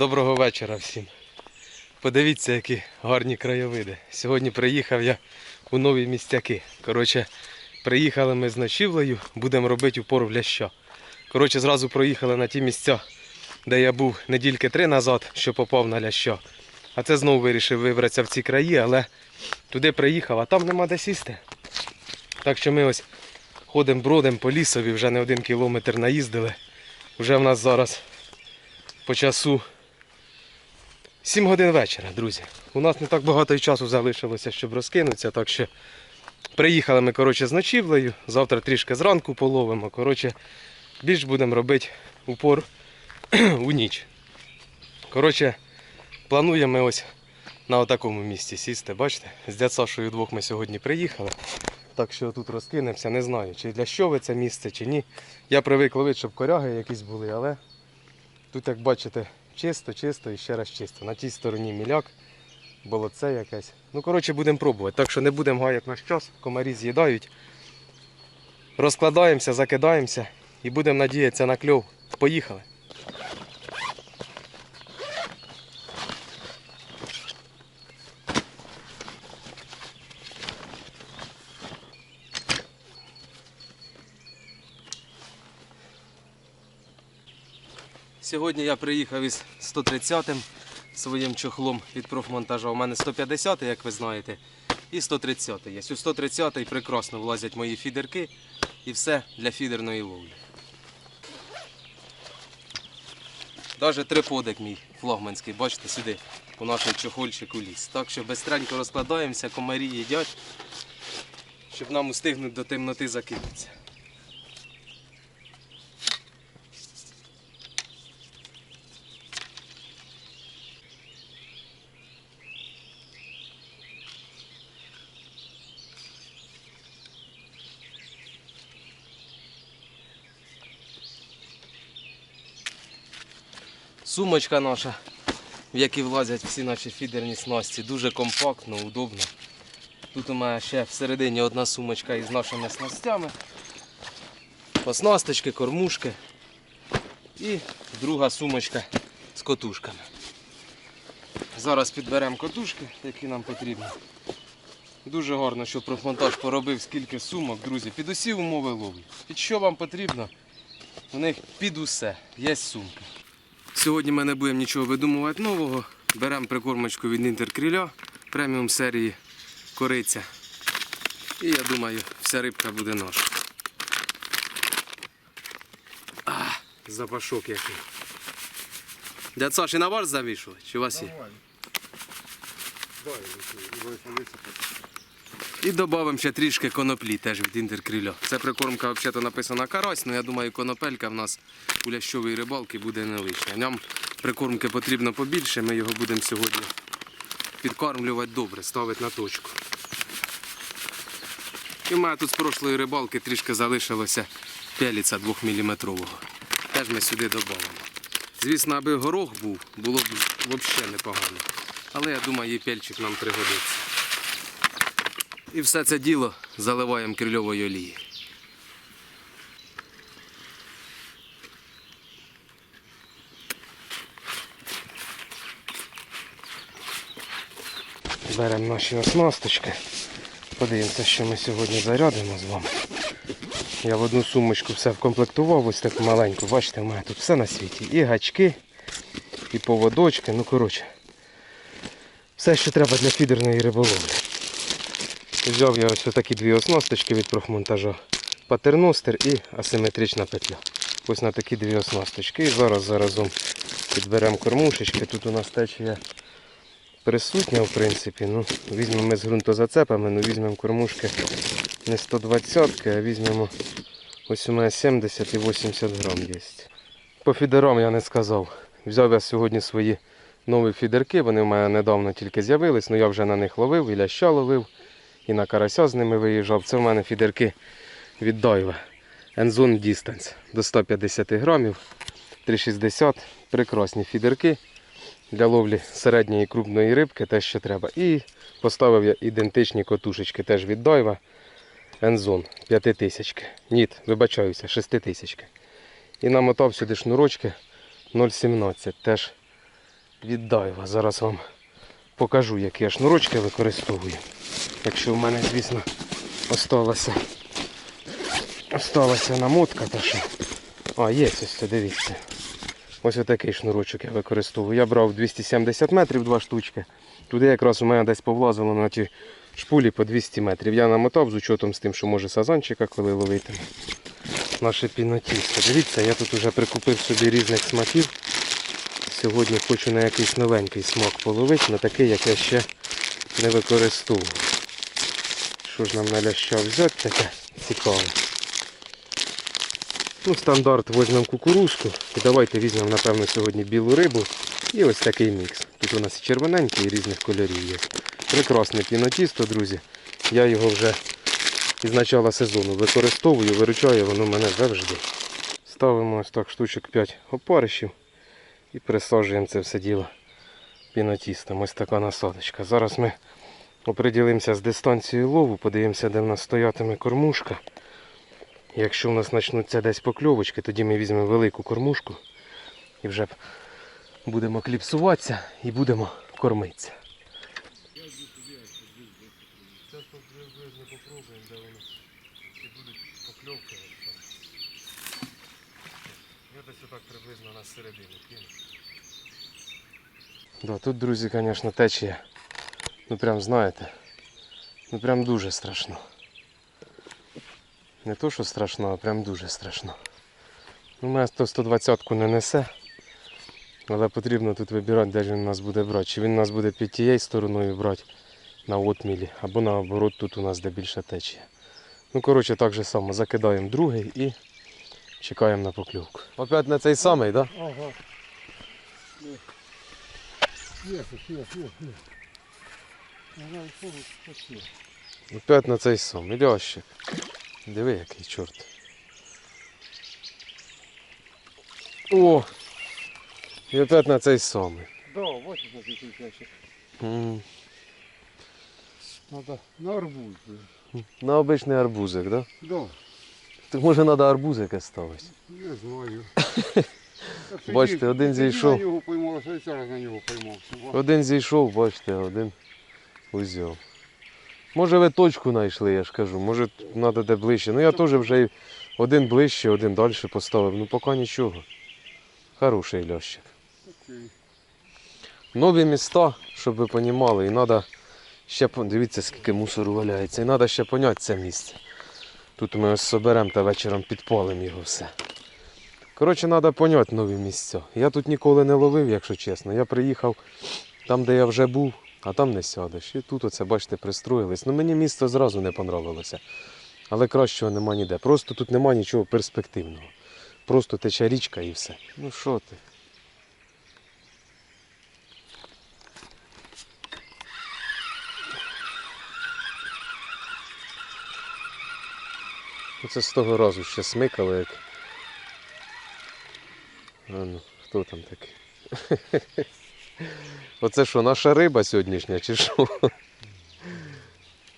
Доброго вечора всім. Подивіться, які гарні краєвиди. Сьогодні приїхав я у нові містяки. Коротше, приїхали ми з ночівлею, будемо робити упор в ляща. Коротше, зразу проїхали на ті місця, де я був недільки три назад, що попав на ляща. А це знову вирішив вибратися в ці краї, але туди приїхав, а там нема де сісти. Так що ми ось ходимо бродом по лісові, вже не один кілометр наїздили. Вже в нас зараз по часу 7 годин вечора, друзі. У нас не так багато часу залишилося, щоб розкинутися, так що приїхали ми коротше, з ночівлею. Завтра трішки зранку половимо. Коротше, більш будемо робити упор у ніч. Коротше, плануємо ми ось на отакому місці сісти. Бачите? З дядь Сашою двох ми сьогодні приїхали. Так що тут розкинемося, не знаю, чи для що ви це місце, чи ні. Я привик ловити, щоб коряги якісь були, але Тут, як бачите, чисто, чисто і ще раз чисто. На тій стороні міляк, болоце якесь. Ну, коротше, будемо пробувати. Так що не будемо гаяти наш час, комарі з'їдають. Розкладаємося, закидаємося і будемо надіятися на кльов. Поїхали. Сьогодні я приїхав із 130-м своїм чохлом від профмонтажа. У мене 150-й, як ви знаєте, і 130 є. У 130-й прекрасно влазять мої фідерки і все для фідерної ловлі. Навіть триподик мій флагманський, бачите, сюди у нашому чохольчику ліс. Так що безстренько розкладаємося, комарі їдять, щоб нам устигнути до темноти закинутися. Сумочка наша, в якій влазять всі наші фідерні снасті. Дуже компактно, удобно. Тут у мене ще всередині одна сумочка із нашими снастями. Оснасточки, кормушки. І друга сумочка з котушками. Зараз підберемо котушки, які нам потрібні. Дуже гарно, що профмонтаж поробив скільки сумок, друзі. Під усі умови ловлі. Під що вам потрібно, у них під усе. Є сумка. Сьогодні ми не будемо нічого видумувати нового. Беремо прикормочку від інтеркріля преміум серії кориця. І я думаю, вся рибка буде наша. А, запашок який. Дядь Саш, на вас завішувати? Чи у вас є? І додамо ще трішки коноплі теж від інтеркріля. Це прикормка взагалі написана карась, але я думаю, конопелька в нас у лящовій рибалки буде не лишня. Нам прикормки потрібно побільше, ми його будемо сьогодні підкормлювати добре, ставити на точку. І в мене тут з прошлої рибалки трішки залишилося пеліця 2-мм. Теж ми сюди додамо. Звісно, аби горох був, було б взагалі непогано. Але я думаю, і пельчик нам пригодиться. І все це діло заливаємо крильовою олією. Беремо наші оснасточки. Подивимося, що ми сьогодні зарядимо з вами. Я в одну сумочку все вкомплектував, ось таку маленьку. Бачите, в мене тут все на світі. І гачки, і поводочки. Ну, коротше, все, що треба для фідерної риболовлі. Взяв я ось такі дві оснасточки від профмонтажа. Патерностер і асиметрична петля. Ось на такі дві оснасточки. І зараз заразом підберемо кормушечки. Тут у нас течія присутня, в принципі. Ну, візьмемо ми з ґрунтозацепами, ну візьмемо кормушки не 120, а візьмемо ось у мене 70 і 80 грам є. По фідерам я не сказав. Взяв я сьогодні свої нові фідерки, вони в мене недавно тільки з'явились, але я вже на них ловив, і ляща ловив, і на карася з ними виїжджав. Це в мене фідерки від Daiwa. Enzone Distance до 150 грамів, 360, прекрасні фідерки для ловлі середньої і крупної рибки, те, що треба. І поставив я ідентичні котушечки теж від Daiwa. Enzone 5000. Ні, вибачаюся, 6000. І намотав сюди шнурочки 0,17. Теж віддайва. Зараз вам покажу, які я шнурочки використовую. Якщо в мене, звісно, осталася, осталася намотка, то що. А, є ось це, дивіться. Ось отакий шнурочок я використовую. Я брав 270 метрів два штучки. Туди якраз у мене десь повлазило на ті шпулі по 200 метрів. Я намотав з учетом з тим, що може сазанчика коли ловитиме. Наше пінотісто. Дивіться, я тут вже прикупив собі різних смаків. Сьогодні хочу на якийсь новенький смак половити, на такий, як я ще не використовував. Що ж нам на ляща взяти таке цікаве. Ну, стандарт візьмемо кукурузку. І давайте візьмемо, напевно, сьогодні білу рибу. І ось такий мікс. Тут у нас і червоненький, і різних кольорів є. Прекрасне пінотісто, друзі. Я його вже із начала сезону використовую, виручає воно мене завжди. Ставимо ось так штучок 5 опаришів і присаджуємо це все діло пінотістом. Ось така насадочка. Зараз ми оприділимося з дистанцією лову, подивимося, де в нас стоятиме кормушка. Якщо в нас почнуться десь покльовочки, тоді ми візьмемо велику кормушку і вже будемо кліпсуватися і будемо кормитися. Зараз приблизно попробуємо, де вони будуть покльовки. Десь отак приблизно на середину. Да, тут, друзі, звісно, течія. Ну прям знаєте. Ну прям дуже страшно. Не то, що страшно, а прям дуже страшно. Ну, мене 120-ку не несе. Але потрібно тут вибирати, де він нас буде брати. Чи він нас буде під тією стороною брати на отмілі, або наоборот тут у нас де більше течія. Ну, коротше, так же само закидаємо другий і чекаємо на покльовку. Опять на цей самий, так? Да? Ага. Є, є, є, є. Опять на цей самий. Лящик. Диви, який чорт. О! І опять на цей самий. Да, вот на такий ящик. М, Надо на арбуз. На обичний арбузик, так? Да? Да, Так може треба арбузики ставити. не знаю. Бачите, один зійшов. на нього поймався, і зараз на нього поймався. Один зійшов, бачите, один узяв. Може ви точку знайшли, я ж кажу, може треба де ближче. Ну я теж вже один ближче, один далі поставив. Ну поки нічого. Хороший лящик. Нові міста, щоб ви розуміли, і треба ще дивіться, скільки мусору валяється. І треба ще поняти це місце. Тут ми ось соберемо та вечором підпалимо його все. Коротше, треба поняти нові місця. Я тут ніколи не ловив, якщо чесно. Я приїхав там, де я вже був, а там не сядеш. І тут оце, бачите, пристроїлись. Ну мені місто зразу не понравилося. Але кращого нема ніде. Просто тут нема нічого перспективного. Просто тече річка і все. Ну що ти? Оце з того разу ще смикало як. А ну, хто там такий? Оце що, наша риба сьогоднішня чи що?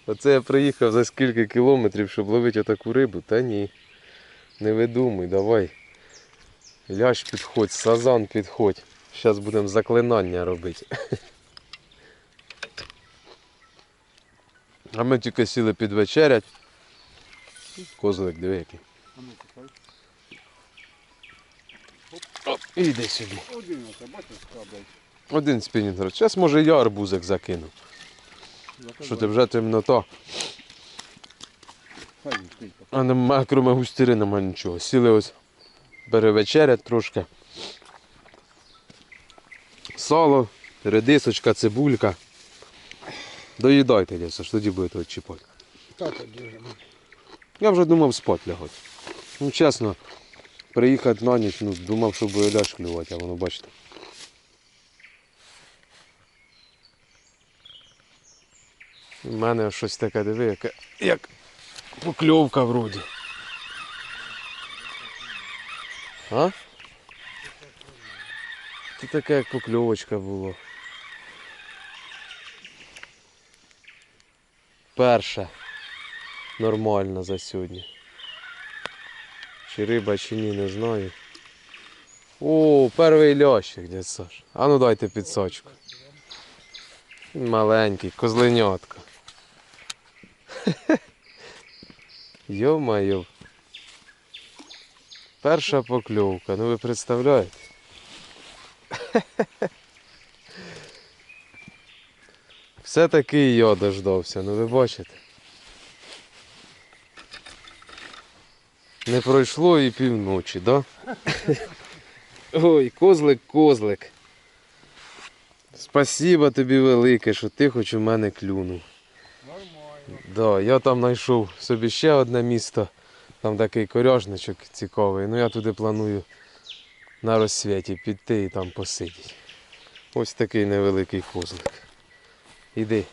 Оце я приїхав за скільки кілометрів, щоб ловити отаку рибу, та ні. Не видумуй, давай. Лящ підходь, сазан підходь. Зараз будемо заклинання робити. А ми тільки сіли підвечерять. Козлик, диви який. Ну чекай. Іди сюди. Один оце, спінінг. Зараз може я арбузик закину. Що ти вже темнота, а нема, крім густіри, нема нічого. Сіли ось перевечерять трошки. Сало, редисочка, цибулька. Доїдайте, десь, тоді будете відчіпати. Так, держимо. Я вже думав спати лягати. Ну чесно, приїхати на ніч, ну, думав, що буде ляж клювати, а воно бачите. У мене щось таке диви, яке, як покльовка вроді. А? Це таке як покльовочка було. Перша нормально за сьогодні. Чи риба, чи ні, не знаю. О, перший лящик, дядь Саш. А ну дайте підсочку. Маленький, козленятко. Йо-майо. Перша покльовка, ну ви представляєте? Все-таки і я дождався, ну ви бачите. Не пройшло і півночі, да? Ой, козлик, козлик. Спасибо тобі велике, що ти хоч у мене клюнув. Нормально. Да, я там знайшов собі ще одне місто. Там такий коряжничок цікавий. Ну я туди планую на розсвіті піти і там посидіти. Ось такий невеликий козлик. Іди.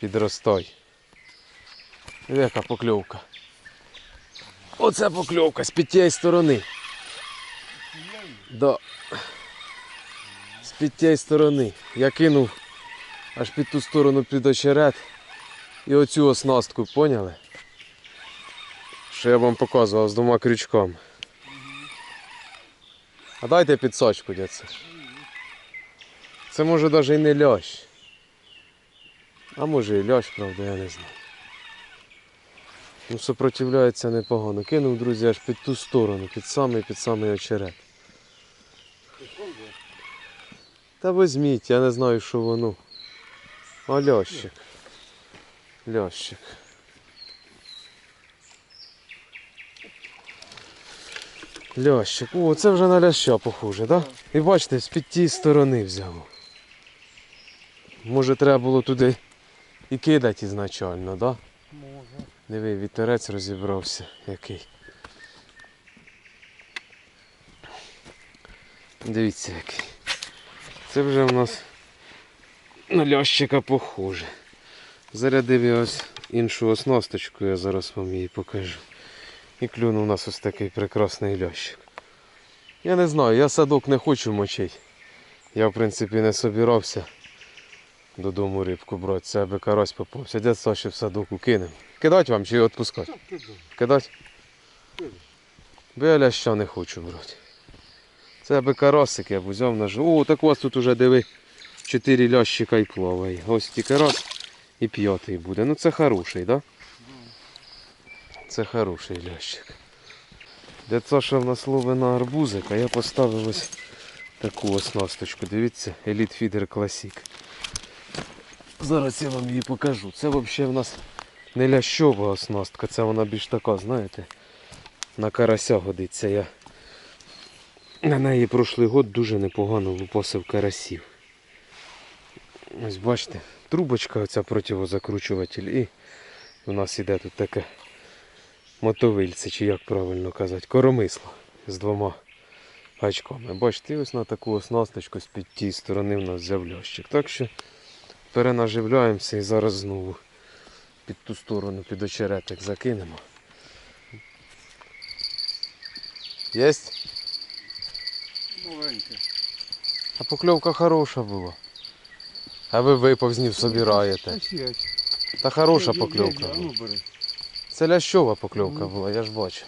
Підростай. Яка покльовка. Оце покльовка з під тієї сторони. Да. З під тієї сторони. Я кинув аж під ту сторону під очерет. І оцю оснастку, поняли? Що я вам показував з двома крючками. А дайте підсочку, дядь. Це може навіть і не лящ. А може і лящ, правда, я не знаю. Ну, сопротивляється непогано. Кинув, друзі, аж під ту сторону, під самий під самий очерет. Та візьміть, я не знаю, що воно. А лящик. Лящик. Лящик. О, це вже на ляща похоже, так? І бачите, з-під тієї сторони взяв. Може треба було туди і кидати ізначально, так? Диви, вітерець розібрався який. Дивіться який. Це вже в нас на лящика похоже. Зарядив я ось іншу оснасточку, я зараз вам її покажу. І клюнув у нас ось такий прекрасний лящик. Я не знаю, я садок не хочу мочити. Я в принципі не собирався додому рибку брати. Це аби карась попався. Дядь Саші в садок укинемо. Кидать вам чи відпускати? Кидать? Бо я ляща не хочу брати. Це аби карасик я б взяв наш. О, так у вас тут уже диви. Чотири лящика і плаває. Ось тільки раз і п'ятий буде. Ну це хороший, так? Да? Це хороший лящик. Дядь Саша в нас ловить на арбузик, а я поставив ось таку оснасточку. Дивіться, Elite Feeder Classic. Зараз я вам її покажу. Це взагалі в нас не лящова оснастка, це вона більш така, знаєте, на карася годиться. Я на неї прошлий год дуже непогано випосив карасів. Ось бачите, трубочка оця противозакручуватель і у нас іде тут таке мотовильце, чи як правильно казати, коромисло з двома гачками. Бачите, ось на таку оснасточку з під тієї сторони в нас взяв лящик. Так що перенаживляємося і зараз знову під ту сторону, під очеретик закинемо. Єсть? Маленьке. А покльовка хороша була. А ви виповзнів собираєте. Та хороша покльовка була. ну. Це лящова покльовка була, я ж бачив.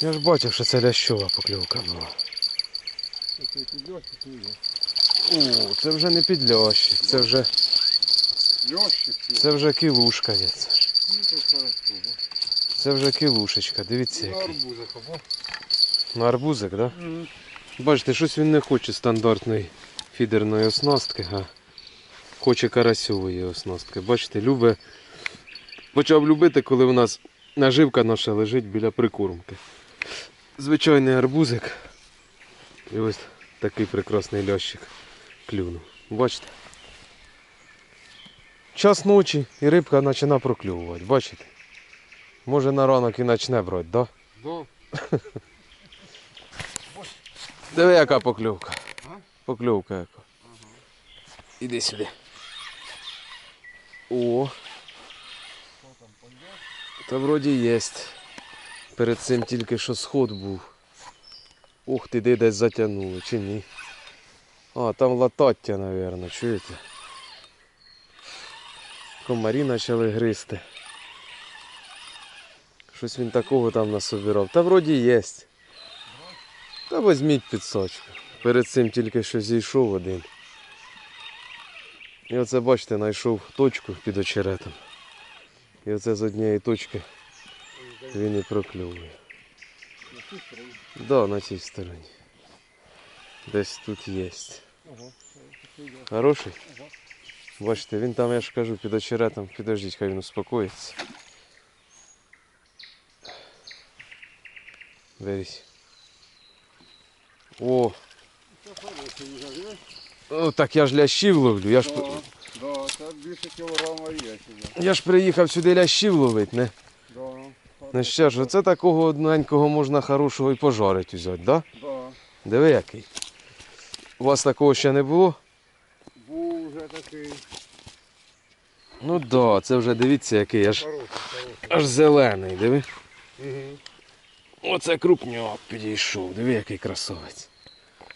Я ж бачив, що це лящова покльовка була. О, це вже не підлящик, це вже, це вже кілушка. Це вже кілушечка, дивіться На арбузах, або? На арбузик, так? Бачите, щось він не хоче стандартної фідерної оснастки, а хоче карасьової оснастки. Бачите, любить, почав любити, коли у нас наживка наша лежить біля прикормки. Звичайний арбузик. І ось такий прекрасний лящик клюнув. Бачите? Час ночі і рибка починає проклювати, бачите? Може на ранок і почне брати, так? Да? Да. Диви, яка покльовка. Покльовка яка. Іди сюди. О, та вроді єсть. Перед цим тільки що сход був. Ух ти, де десь затягнули, чи ні? А, там латаття, мабуть, чуєте? Комарі почали гризти. Щось він такого там насобирав. Та вроді є. Та візьміть підсачку. Перед цим тільки що зійшов один. І оце, бачите, знайшов точку під очеретом. І оце з однієї точки він і прокльовує. Да, на цій стороні. Десь тут є. Хороший? Бачите, він там, я ж кажу, під очеретом. Підождіть, хай він успокоїться. Берись. О, о, так я ж лящів ловлю. Я ж, Да, да, це більше кілограма є сюди. я ж приїхав сюди лящів ловити, не? Ну що ж, оце такого одненького можна хорошого і пожарити взяти, да? Да. Диви який. У вас такого ще не було? Був вже такий. Ну да, це вже дивіться який, аж, Хороший, хороший. аж зелений, диви. Угу. Оце крупняк підійшов, диви який красавець.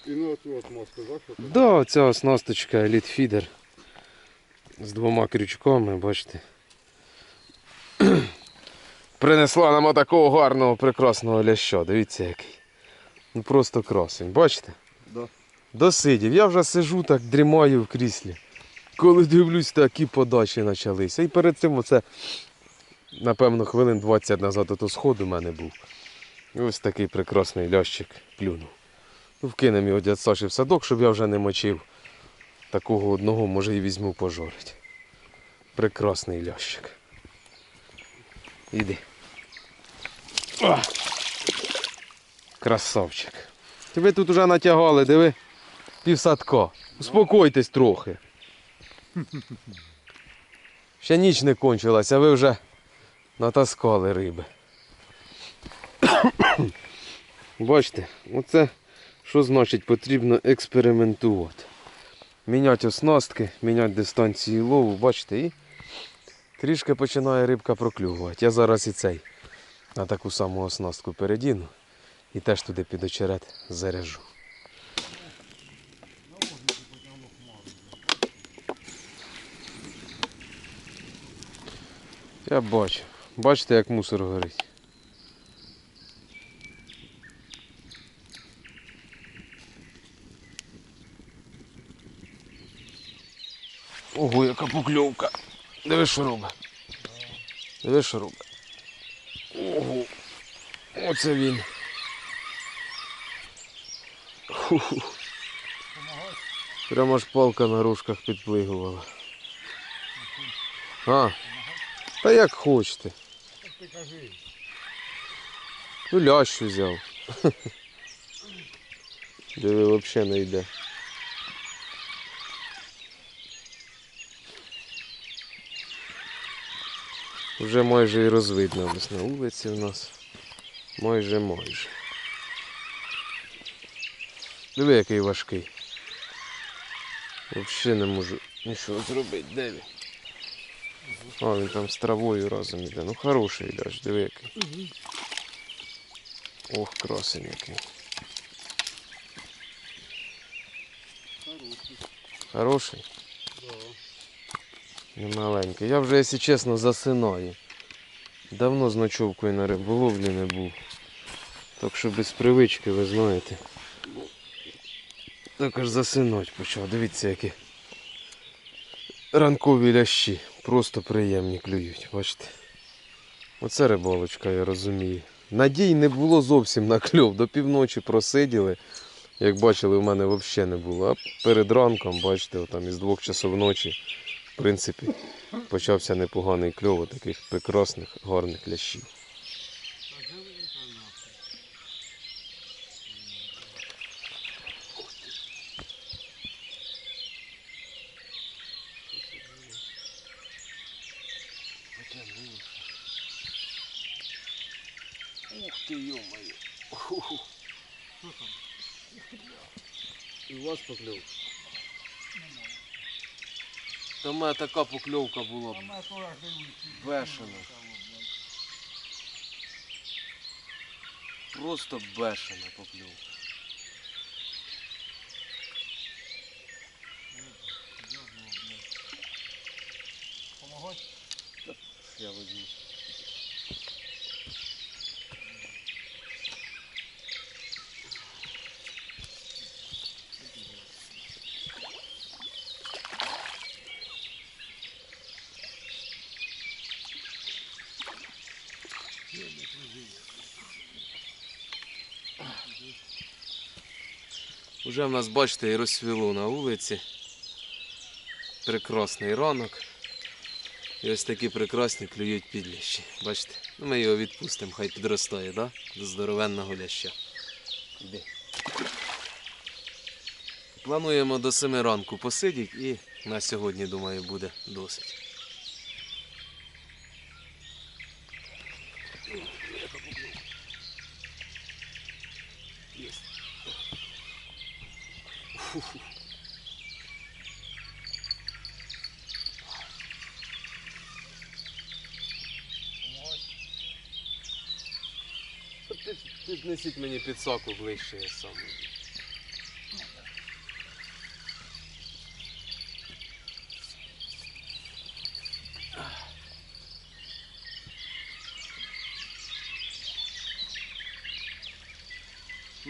І ну от от сказати, що. Да, оця оснасточка Elite Feeder з двома крючками, бачите. Принесла нам отакого гарного прекрасного ляща. Дивіться який. Ну просто красень, бачите? Да. Досидів. Я вже сижу так, дрімаю в кріслі. Коли дивлюсь, такі подачі почалися. І перед цим оце, напевно, хвилин 20 назад ото сход у мене був. І ось такий прекрасний лящик клюнув. Ну, вкинемо його дядь Саші в садок, щоб я вже не мочив. Такого одного, може, і візьму пожорить. Прекрасний лящик. Іди. Красавчик. Ви тут уже натягали, диви, півсадка. Успокойтесь трохи. Ще ніч не кончилася, а ви вже натаскали риби. Бачите, оце що значить потрібно експериментувати. Міняти оснастки, міняти дистанції лову, бачите, і трішки починає рибка проклювати. Я зараз і цей на таку саму оснастку передіну і теж туди під очерет заряжу. Я бачу. Бачите, як мусор горить. Ого, яка покльовка. Диви, що робить. Диви, що робить. Ого. Оце він. Ху-ху. Прямо ж палка на ружках підплигувала. А, та як хочете. Ну лящ взяв. Диви, взагалі не йде. Вже майже і розвидно десь на вулиці у нас. Майже майже. Диви, який важкий. Взагалі не можу нічого зробити. Де він? А, він там з травою разом іде. Ну хороший ляж, диви який. Ох, красень який. Хороший. Хороший. Не маленький. Я вже, якщо чесно, засинаю. Давно з ночовкою на риболовлі не був. Так що без привички, ви знаєте. Так аж засинать почав. Дивіться, які ранкові лящі. Просто приємні клюють, бачите. Оце рибалочка, я розумію. Надій не було зовсім на кльов. До півночі просиділи. Як бачили, в мене взагалі не було. А перед ранком, бачите, там із двох часов ночі, принципі, почався непоганий кльов таких прекрасних, гарних лящів. Ух ти, йо-моє. І у вас покльовка? Та в така покльовка була б бешена. Просто бешена покльовка. Помогать? Я возьму. Уже в нас, бачите, і розсвіло на вулиці. Прекрасний ранок. І ось такі прекрасні клюють підлящі. Бачите? Ну, ми його відпустимо, хай підростає, да? До здоровенного ляща. Іди. Плануємо до 7 ранку посидіти і на сьогодні, думаю, буде досить. Піднесіть мені підсаку ближче я сам.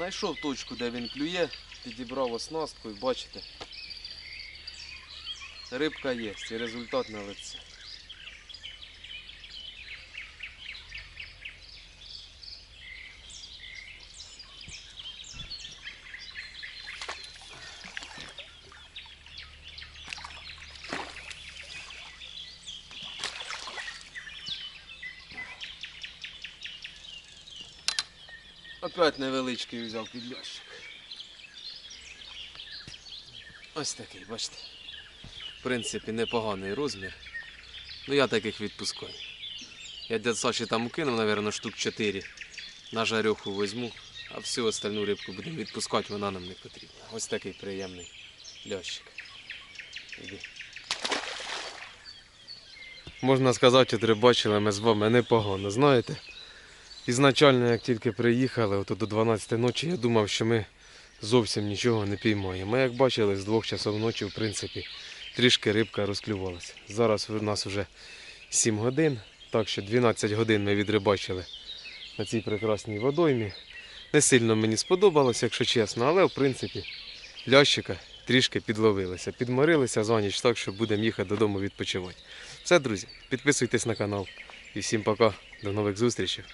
Знайшов точку, де він клює, підібрав оснастку і бачите. Рибка є, і результат на лице. Опять невеличкий взяв підлящик. Ось такий, бачите. В принципі, непоганий розмір. Ну я таких відпускаю. Я дядь Саші там укинув, мабуть, штук 4. На жарюху візьму, а всю остальну рибку будемо відпускати, вона нам не потрібна. Ось такий приємний лящик. Іди. Можна сказати, от рибачили ми з вами непогано, знаєте. Ізначально, як тільки приїхали, от до 12 ночі, я думав, що ми зовсім нічого не піймаємо. Як бачили, з двох часов ночі, в принципі, трішки рибка розклювалася. Зараз у нас вже 7 годин, так що 12 годин ми відрибачили на цій прекрасній водоймі. Не сильно мені сподобалося, якщо чесно, але в принципі лящика трішки підловилися. Підморилися за ніч, так що будемо їхати додому відпочивати. Все, друзі, підписуйтесь на канал. І всім пока, до нових зустрічей.